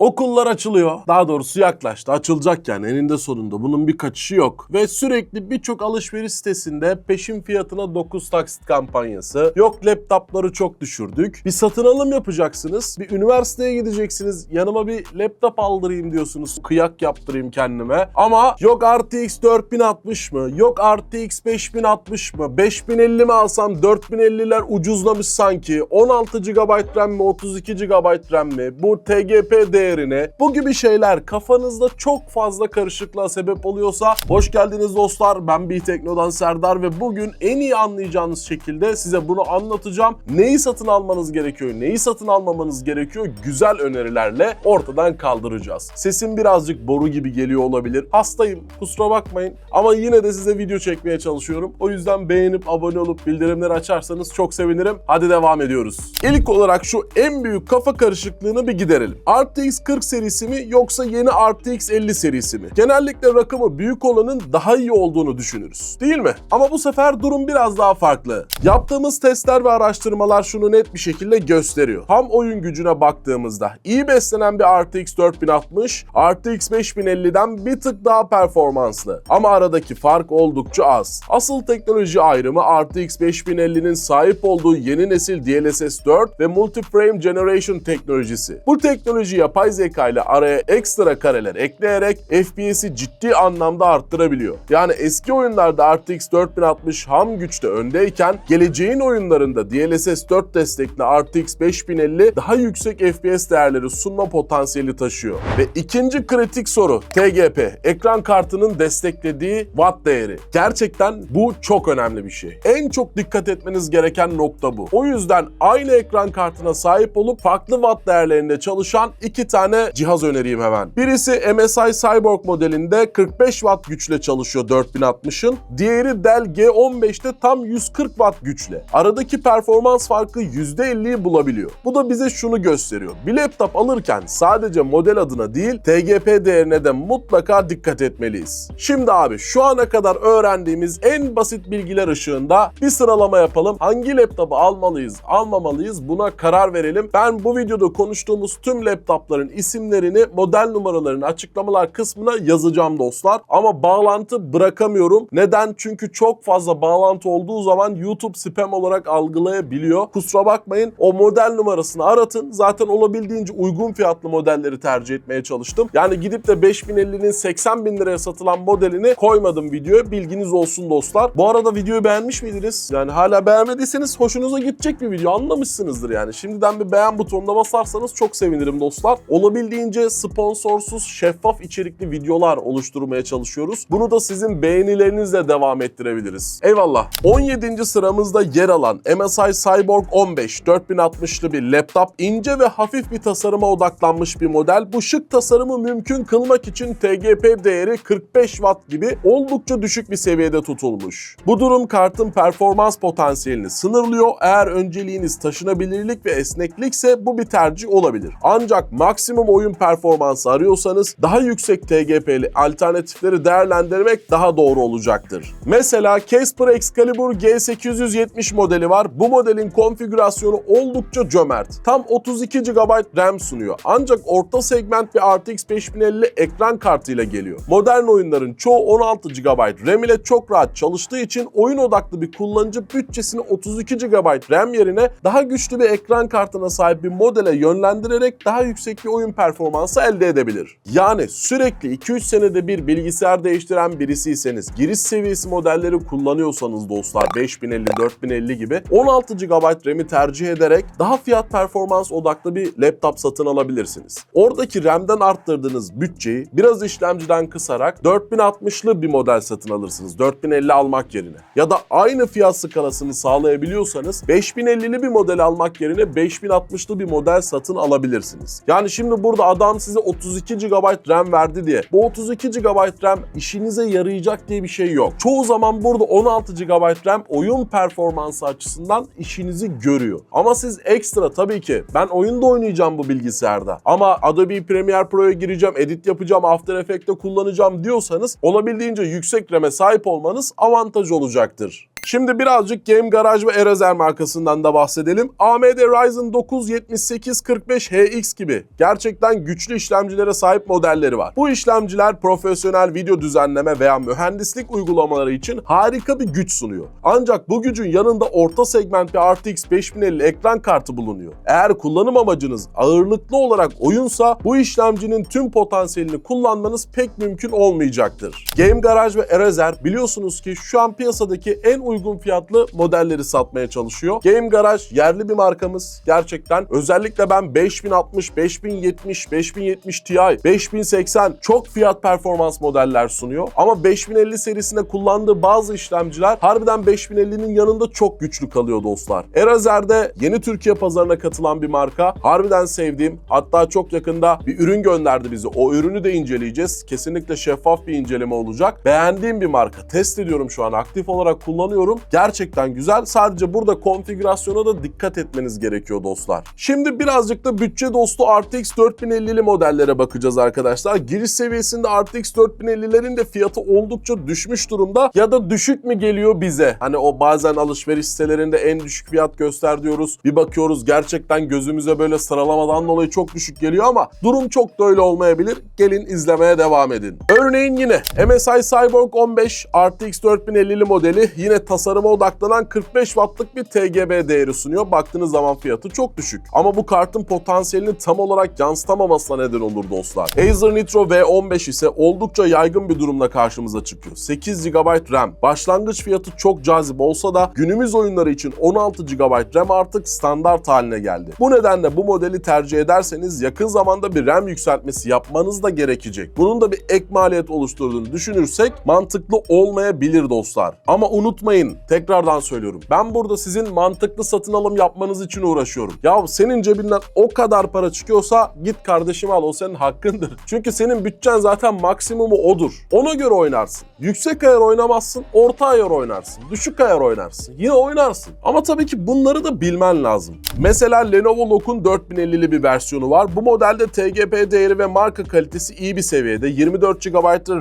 Okullar açılıyor. Daha doğrusu yaklaştı. Açılacak yani eninde sonunda. Bunun bir kaçışı yok. Ve sürekli birçok alışveriş sitesinde peşin fiyatına 9 taksit kampanyası. Yok laptopları çok düşürdük. Bir satın alım yapacaksınız. Bir üniversiteye gideceksiniz. Yanıma bir laptop aldırayım diyorsunuz. Kıyak yaptırayım kendime. Ama yok RTX 4060 mı? Yok RTX 5060 mı? 5050 mi alsam 4050'ler ucuzlamış sanki. 16 GB RAM mi? 32 GB RAM mi? Bu TGP değerine bu gibi şeyler kafanızda çok fazla karışıklığa sebep oluyorsa hoş geldiniz dostlar. Ben bir Tekno'dan Serdar ve bugün en iyi anlayacağınız şekilde size bunu anlatacağım. Neyi satın almanız gerekiyor, neyi satın almamanız gerekiyor güzel önerilerle ortadan kaldıracağız. Sesim birazcık boru gibi geliyor olabilir. Hastayım kusura bakmayın ama yine de size video çekmeye çalışıyorum. O yüzden beğenip abone olup bildirimleri açarsanız çok sevinirim. Hadi devam ediyoruz. İlk olarak şu en büyük kafa karışıklığını bir giderelim. RTX 40 serisi mi yoksa yeni RTX 50 serisi mi? Genellikle rakamı büyük olanın daha iyi olduğunu düşünürüz. Değil mi? Ama bu sefer durum biraz daha farklı. Yaptığımız testler ve araştırmalar şunu net bir şekilde gösteriyor. Tam oyun gücüne baktığımızda iyi beslenen bir RTX 4060, RTX 5050'den bir tık daha performanslı. Ama aradaki fark oldukça az. Asıl teknoloji ayrımı RTX 5050'nin sahip olduğu yeni nesil DLSS 4 ve Multi-Frame Generation teknolojisi. Bu teknoloji yapay zeka ile araya ekstra kareler ekleyerek FPS'i ciddi anlamda arttırabiliyor. Yani eski oyunlarda RTX 4060 ham güçte öndeyken geleceğin oyunlarında DLSS 4 destekli RTX 5050 daha yüksek FPS değerleri sunma potansiyeli taşıyor. Ve ikinci kritik soru TGP ekran kartının desteklediği watt değeri. Gerçekten bu çok önemli bir şey. En çok dikkat etmeniz gereken nokta bu. O yüzden aynı ekran kartına sahip olup farklı watt değerlerinde çalışan iki tane cihaz önereyim hemen. Birisi MSI Cyborg modelinde 45 watt güçle çalışıyor 4060'ın. Diğeri Dell G15'te tam 140 watt güçle. Aradaki performans farkı %50'yi bulabiliyor. Bu da bize şunu gösteriyor. Bir laptop alırken sadece model adına değil TGP değerine de mutlaka dikkat etmeliyiz. Şimdi abi şu ana kadar öğrendiğimiz en basit bilgiler ışığında bir sıralama yapalım. Hangi laptopu almalıyız, almamalıyız buna karar verelim. Ben bu videoda konuştuğumuz tüm laptopların isimlerini, model numaralarını açıklamalar kısmına yazacağım dostlar. Ama bağlantı bırakamıyorum. Neden? Çünkü çok fazla bağlantı olduğu zaman YouTube spam olarak algılayabiliyor. Kusura bakmayın. O model numarasını aratın. Zaten olabildiğince uygun fiyatlı modelleri tercih etmeye çalıştım. Yani gidip de 5050'nin 80 bin liraya satılan modelini koymadım videoya. Bilginiz olsun dostlar. Bu arada videoyu beğenmiş miydiniz? Yani hala beğenmediyseniz hoşunuza gidecek bir video. Anlamışsınızdır yani. Şimdiden bir beğen butonuna basarsanız çok sevinirim dostlar. Olabildiğince sponsorsuz, şeffaf içerikli videolar oluşturmaya çalışıyoruz. Bunu da sizin beğenilerinizle devam ettirebiliriz. Eyvallah. 17. sıramızda yer alan MSI Cyborg 15 4060'lı bir laptop ince ve hafif bir tasarıma odaklanmış bir model. Bu şık tasarımı mümkün kılmak için TGP değeri 45 watt gibi oldukça düşük bir seviyede tutulmuş. Bu durum kartın performans potansiyelini sınırlıyor. Eğer önceliğiniz taşınabilirlik ve esneklikse bu bir tercih olabilir. Ancak maksimum oyun performansı arıyorsanız daha yüksek TGP'li alternatifleri değerlendirmek daha doğru olacaktır. Mesela Casper Excalibur G870 modeli var. Bu modelin konfigürasyonu oldukça cömert. Tam 32 GB RAM sunuyor. Ancak orta segment bir RTX 5050 ekran kartıyla geliyor. Modern oyunların çoğu 16 GB RAM ile çok rahat çalıştığı için oyun odaklı bir kullanıcı bütçesini 32 GB RAM yerine daha güçlü bir ekran kartına sahip bir modele yönlendirerek daha yüksek bir oyun performansı elde edebilir. Yani sürekli 2-3 senede bir bilgisayar değiştiren birisiyseniz, giriş seviyesi modelleri kullanıyorsanız dostlar 5050, 4050 gibi 16 GB RAM'i tercih ederek daha fiyat performans odaklı bir laptop satın alabilirsiniz. Oradaki RAM'den arttırdığınız bütçeyi biraz işlemciden kısarak 4060'lı bir model satın alırsınız. 4050 almak yerine. Ya da aynı fiyat skalasını sağlayabiliyorsanız 5050'li bir model almak yerine 5060'lı bir model satın alabilirsiniz. Yani şimdi burada adam size 32 GB RAM verdi diye bu 32 GB RAM işinize yarayacak diye bir şey yok. Çoğu zaman burada 16 GB RAM oyun performansı açısından işinizi görüyor. Ama siz ekstra tabii ki ben oyunda oynayacağım bu bilgisayarda ama Adobe Premiere Pro'ya gireceğim, edit yapacağım, After Effects'te kullanacağım diyorsanız olabildiğince yüksek RAM'e sahip olmanız avantaj olacaktır. Şimdi birazcık Game Garage ve Eraser markasından da bahsedelim. AMD Ryzen 9 7845 HX gibi gerçekten güçlü işlemcilere sahip modelleri var. Bu işlemciler profesyonel video düzenleme veya mühendislik uygulamaları için harika bir güç sunuyor. Ancak bu gücün yanında orta segment bir RTX 5050 ekran kartı bulunuyor. Eğer kullanım amacınız ağırlıklı olarak oyunsa bu işlemcinin tüm potansiyelini kullanmanız pek mümkün olmayacaktır. Game Garage ve Eraser biliyorsunuz ki şu an piyasadaki en uygun fiyatlı modelleri satmaya çalışıyor. Game Garage yerli bir markamız gerçekten. Özellikle ben 5060, 5070, 5070 Ti, 5080 çok fiyat performans modeller sunuyor. Ama 5050 serisinde kullandığı bazı işlemciler harbiden 5050'nin yanında çok güçlü kalıyor dostlar. Erazer'de yeni Türkiye pazarına katılan bir marka. Harbiden sevdiğim hatta çok yakında bir ürün gönderdi bize. O ürünü de inceleyeceğiz. Kesinlikle şeffaf bir inceleme olacak. Beğendiğim bir marka. Test ediyorum şu an. Aktif olarak kullanıyorum. Gerçekten güzel. Sadece burada konfigürasyona da dikkat etmeniz gerekiyor dostlar. Şimdi birazcık da bütçe dostu RTX 4050'li modellere bakacağız arkadaşlar. Giriş seviyesinde RTX 4050'lerin de fiyatı oldukça düşmüş durumda ya da düşük mü geliyor bize? Hani o bazen alışveriş sitelerinde en düşük fiyat göster diyoruz. Bir bakıyoruz gerçekten gözümüze böyle sıralamadan dolayı çok düşük geliyor ama durum çok da öyle olmayabilir. Gelin izlemeye devam edin. Örneğin yine MSI Cyborg 15 RTX 4050'li modeli yine tasarıma odaklanan 45 wattlık bir TGB değeri sunuyor. Baktığınız zaman fiyatı çok düşük. Ama bu kartın potansiyelini tam olarak yansıtamamasına neden olur dostlar. Acer Nitro V15 ise oldukça yaygın bir durumda karşımıza çıkıyor. 8 GB RAM. Başlangıç fiyatı çok cazip olsa da günümüz oyunları için 16 GB RAM artık standart haline geldi. Bu nedenle bu modeli tercih ederseniz yakın zamanda bir RAM yükseltmesi yapmanız da gerekecek. Bunun da bir ek maliyet oluşturduğunu düşünürsek mantıklı olmayabilir dostlar. Ama unutmayın, tekrardan söylüyorum. Ben burada sizin mantıklı satın alım yapmanız için uğraşıyorum. Ya senin cebinden o kadar para çıkıyorsa git kardeşim al o senin hakkındır. Çünkü senin bütçen zaten maksimumu odur. Ona göre oynarsın. Yüksek ayar oynamazsın, orta ayar oynarsın. Düşük ayar oynarsın. Yine oynarsın. Ama tabii ki bunları da bilmen lazım. Mesela Lenovo Look'un 4050'li bir versiyonu var. Bu modelde TGP değeri ve marka kalitesi iyi bir seviyede. 24 GB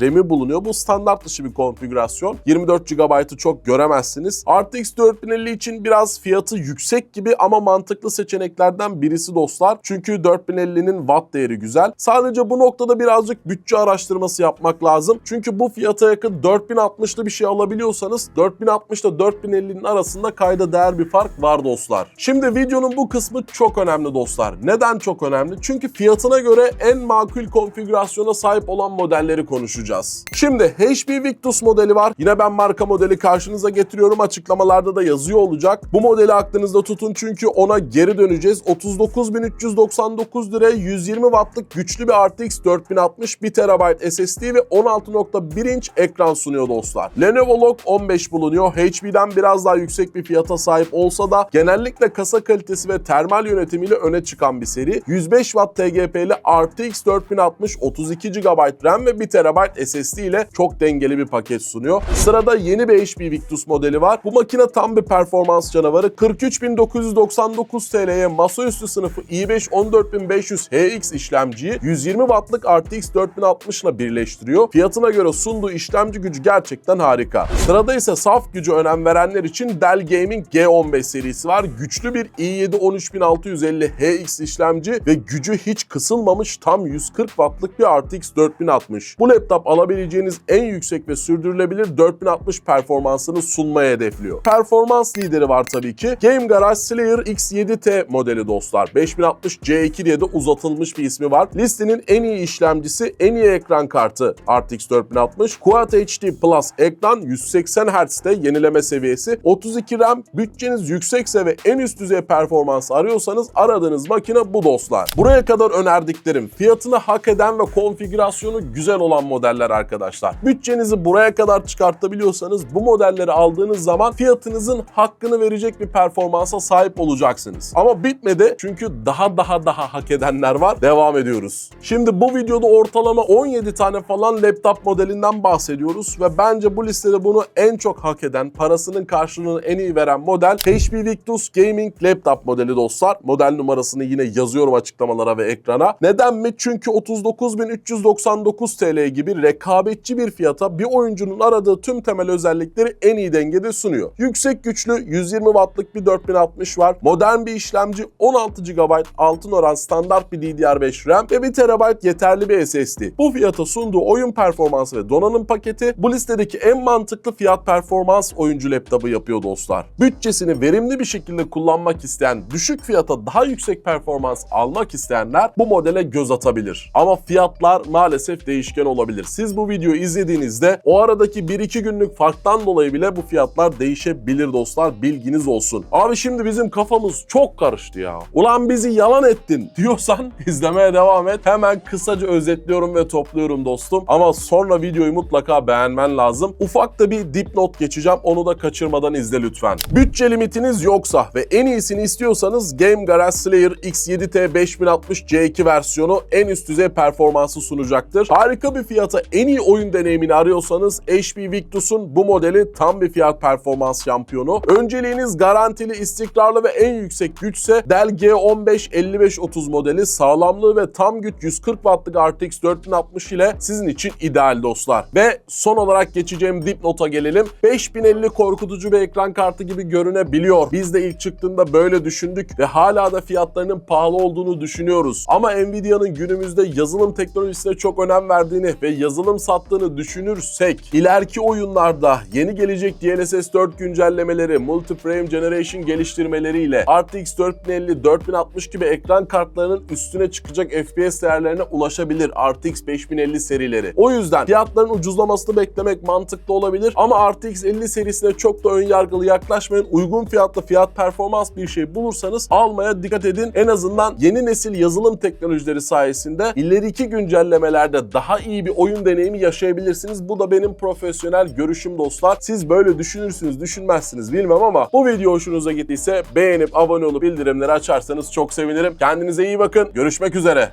RAM'i bulunuyor. Bu standart dışı bir konfigürasyon. 24 GB'ı çok göremezsiniz. RTX 4050 için biraz fiyatı yüksek gibi ama mantıklı seçeneklerden birisi dostlar. Çünkü 4050'nin watt değeri güzel. Sadece bu noktada birazcık bütçe araştırması yapmak lazım. Çünkü bu fiyata yakın 4060'lı bir şey alabiliyorsanız 4060 ile 4050'nin arasında kayda değer bir fark var dostlar. Şimdi videonun bu kısmı çok önemli dostlar. Neden çok önemli? Çünkü fiyatına göre en makul konfigürasyona sahip olan modelleri konuşacağız. Şimdi HP Victus modeli var. Yine ben marka modeli karşınıza getiriyorum. Açıklamalarda da yazıyor olacak. Bu modeli aklınızda tutun çünkü ona geri döneceğiz. 39.399 liraya 120 wattlık güçlü bir RTX 4060 1 TB SSD ve 16.1 inç ekran sunuyor dostlar. Lenovo Log 15 bulunuyor. HP'den biraz daha yüksek bir fiyata sahip olsa da genellikle kasa kalitesi ve termal yönetimiyle öne çıkan bir seri. 105 Watt TGP'li RTX 4060 32 GB RAM ve 1 TB SSD ile çok dengeli bir paket sunuyor. Sırada yeni bir HP Victus modeli var. Bu makine tam bir performans canavarı. 43.999 TL'ye masaüstü sınıfı i5 14500 HX işlemciyi 120 Watt'lık RTX 4060 ile birleştiriyor. Fiyatına göre sunduğu işlemci gücü gerçekten harika. Sırada ise saf gücü önem verenler için Dell Gaming G15 serisi var. Güçlü bir i7 13650 HX işlemci ve gücü hiç kısılmamış tam 140 Watt'lık bir RTX 4060. Bu laptop alabileceğiniz en yüksek ve sürdürülebilir 4060 performansını sunmaya hedefliyor. Performans lideri var tabii ki. Game Garage Slayer X7T modeli dostlar. 5060 C2 diye de uzatılmış bir ismi var. Listenin en iyi işlemcisi, en iyi ekran kartı RTX 4060. Quad HD Plus ekran 180 Hz'de yenileme seviyesi. 32 RAM, bütçeniz yüksekse ve en üst düzey performans arıyorsanız aradığınız makine bu dostlar. Buraya kadar önerdiklerim fiyatını hak eden ve konfigürasyonu güzel olan modeller arkadaşlar. Bütçenizi buraya kadar çıkartabiliyorsanız bu modelleri aldığınız zaman fiyatınızın hakkını verecek bir performansa sahip olacaksınız. Ama bitmedi çünkü daha daha daha hak edenler var. Devam ediyoruz. Şimdi bu videoda ortalama 17 tane falan laptop modelinden bahsediyoruz ve bence bu listede bunu en çok hak eden, parasının karşılığını en iyi veren model HP Victus Gaming Laptop modeli dostlar. Model numarasını yine yazıyorum açıklamalara ve ekrana. Neden mi? Çünkü 39.399 TL gibi rekabetçi bir fiyata bir oyuncunun aradığı tüm temel özellikleri en iyi dengede sunuyor. Yüksek güçlü 120 wattlık bir 4060 var. Modern bir işlemci 16 GB altın oran standart bir DDR5 RAM ve 1 TB yeterli bir SSD. Bu fiyata sunduğu oyun performansı ve donanım paketi bu listedeki en mantıklı fiyat performans oyuncu laptopu yapıyor dostlar. Bütçesini verimli bir şekilde kullanmak isteyen, düşük fiyata daha yüksek performans almak isteyenler bu modele göz atabilir. Ama fiyatlar maalesef değişken olabilir. Siz bu videoyu izlediğinizde o aradaki 1-2 günlük farktan dolayı bile bu fiyatlar değişebilir dostlar. Bilginiz olsun. Abi şimdi bizim kafamız çok karıştı ya. Ulan bizi yalan ettin diyorsan izlemeye devam et. Hemen kısaca özetliyorum ve topluyorum dostum. Ama sonra videoyu mutlaka beğenmen lazım. Ufak da bir dipnot geçeceğim. Onu da kaçırmadan izle lütfen. Bütçe limitiniz yoksa ve en iyisini istiyorsanız Game Garage Slayer X7T 5060 C2 versiyonu en üst düzey performansı sunacaktır. Harika bir fiyata en iyi oyun deneyimini arıyorsanız HP Victus'un bu modeli tam bir fiyat performans şampiyonu. Önceliğiniz garantili, istikrarlı ve en yüksek güçse Dell G15 5530 modeli sağlamlığı ve tam güç 140 wattlık RTX 4060 ile sizin için ideal dostlar. Ve son olarak geçeceğim dipnota gelelim. 5050 korkutucu bir ekran kartı gibi görünebiliyor. Biz de ilk çıktığında böyle düşündük ve hala da fiyatlarının pahalı olduğunu düşünüyoruz. Ama Nvidia'nın günümüzde yazılım teknolojisine çok önem verdiğini ve yazılım sattığını düşünürsek ileriki oyunlarda yeni gelecek DLSS 4 güncellemeleri, Multi-Frame Generation geliştirmeleriyle RTX 4050, 4060 gibi ekran kartlarının üstüne çıkacak FPS değerlerine ulaşabilir RTX 5050 serileri. O yüzden fiyatların ucuzlamasını beklemek mantıklı olabilir ama RTX 50 serisine çok da ön yargılı yaklaşmayın. Uygun fiyatlı fiyat performans bir şey bulursanız almaya dikkat edin. En azından yeni nesil yazılım teknolojileri sayesinde ileriki güncellemelerde daha iyi bir oyun deneyimi yaşayabilirsiniz. Bu da benim profesyonel görüşüm dostlar. Siz böyle düşünürsünüz, düşünmezsiniz bilmem ama bu video hoşunuza gittiyse beğenip abone olup bildirimleri açarsanız çok sevinirim. Kendinize iyi bakın. Görüşmek üzere.